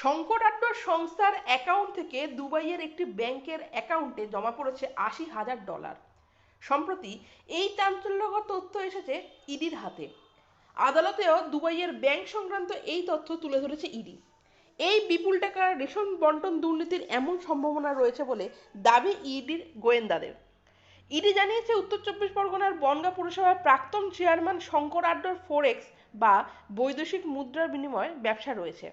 শঙ্কর আড্ডর সংস্থার অ্যাকাউন্ট থেকে দুবাইয়ের একটি ব্যাংকের অ্যাকাউন্টে জমা পড়েছে আশি হাজার ডলার সম্প্রতি এই চাঞ্চল্যকর তথ্য এসেছে ইডির হাতে। আদালতেও দুবাইয়ের ব্যাংক সংক্রান্ত এই তথ্য তুলে ধরেছে ইডি। এই বিপুল টাকার রেশন বন্টন দুর্নীতির এমন সম্ভাবনা রয়েছে বলে দাবি ইডির গোয়েন্দাদের। ইডি জানিয়েছে, উত্তর চব্বিশ পরগনার বনগা পুরসভার প্রাক্তন চেয়ারম্যান শঙ্কর আড্ডর ফোরেক্স বা বৈদেশিক মুদ্রার বিনিময় ব্যবসা রয়েছে।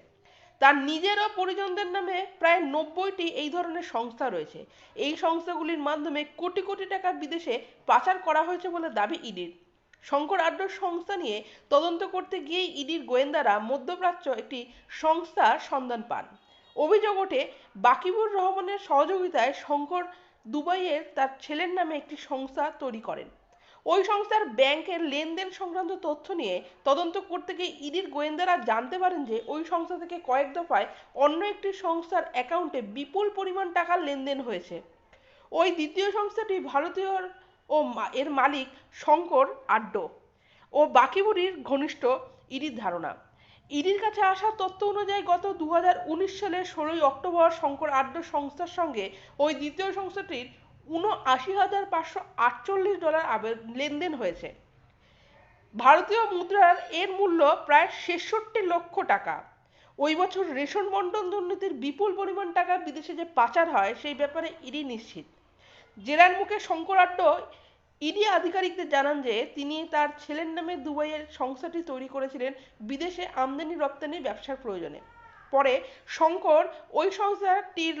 তার নিজের ও পরিজনদের নামে প্রায় নব্বইটি এই ধরনের সংস্থা রয়েছে। এই সংস্থাগুলির মাধ্যমে কোটি কোটি টাকা বিদেশে পাচার করা হয়েছে বলে দাবি ইডির। শঙ্কর আড্ডর সংস্থা নিয়ে তদন্ত করতে গিয়ে ইডির গোয়েন্দারা মধ্যপ্রাচ্য একটি সংস্থার সন্ধান পান। অভিযোগ ওঠে, বাকিবুর রহমানের সহযোগিতায় শঙ্কর দুবাইয়ের তার ছেলের নামে একটি সংস্থা তৈরি করেন। ওই সংস্থার ব্যাংকের লেনদেন সংক্রান্ত তথ্য নিয়ে তদন্ত করতে গিয়ে ইডির গোয়েন্দারা জানতে পারেন যে ওই সংস্থা থেকে কয়েক দফায় অন্য একটি সংস্থার অ্যাকাউন্টে বিপুল পরিমাণ টাকার লেনদেন হয়েছে। ওই দ্বিতীয় সংস্থাটি ভারতীয় ও এর মালিক শঙ্কর আড্ড ও বাকিবুড়ির ঘনিষ্ঠ ইডির ধারণা। ইডির কাছে আসা তথ্য অনুযায়ী গত দু হাজার উনিশ সালের ষোলোই অক্টোবর শঙ্কর আড্ড সংস্থার সঙ্গে ওই দ্বিতীয় সংস্থাটির উনআশি হাজার পাঁচশো আটচল্লিশ ডলার লেনদেন হয়েছে। ভারতীয় মুদ্রার এর মূল্য প্রায় ছেষট্টি লক্ষ টাকা। ওই বছর রেশন বন্টন দুর্নীতির বিপুল পরিমাণ টাকা বিদেশে যে পাচার হয়, সেই ব্যাপারে ইডি নিশ্চিত। জেরার মুখে শঙ্করাড্ড ইডি আধিকারিকদের জানান যে, তিনি তার ছেলের নামে দুবাইয়ের সংস্থাটি তৈরি করেছিলেন বিদেশে আমদানি রপ্তানি ব্যবসার প্রয়োজনে। পরে শঙ্কর ওই সংস্থাটির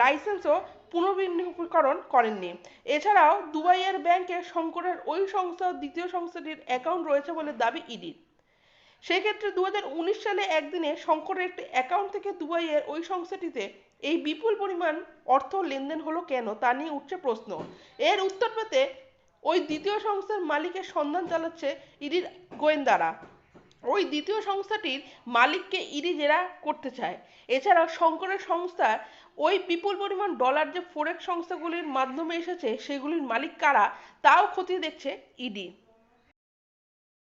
লাইসেন্সও পুনর্বিন্যীকরণ করেননি। এছাড়াও দুবাইয়ের ব্যাংকে শঙ্করের ওই সংস্থা দ্বিতীয় সংস্থাটির অ্যাকাউন্ট রয়েছে বলে দাবি ইডির সেক্ষেত্রে দু সালে একদিনে শঙ্করের একটি অ্যাকাউন্ট থেকে দুবাইয়ের ওই সংস্থাটিতে এই বিপুল পরিমাণ অর্থ লেনদেন হলো কেন তা নিয়ে উঠছে প্রশ্ন। এর উত্তর পেতে ওই দ্বিতীয় সংস্থার মালিকের সন্ধান চালাচ্ছে ইডির গোয়েন্দারা। ওই দ্বিতীয় সংস্থাটির মালিককে ইডি জেরা করতে চায়। এছাড়াও শঙ্করের সংস্থা ওই বিপুল পরিমাণ ডলার যে ফোরেক সংস্থাগুলির মাধ্যমে এসেছে, সেগুলির মালিক কারা? তাও খতিয়ে দেখছে ইডি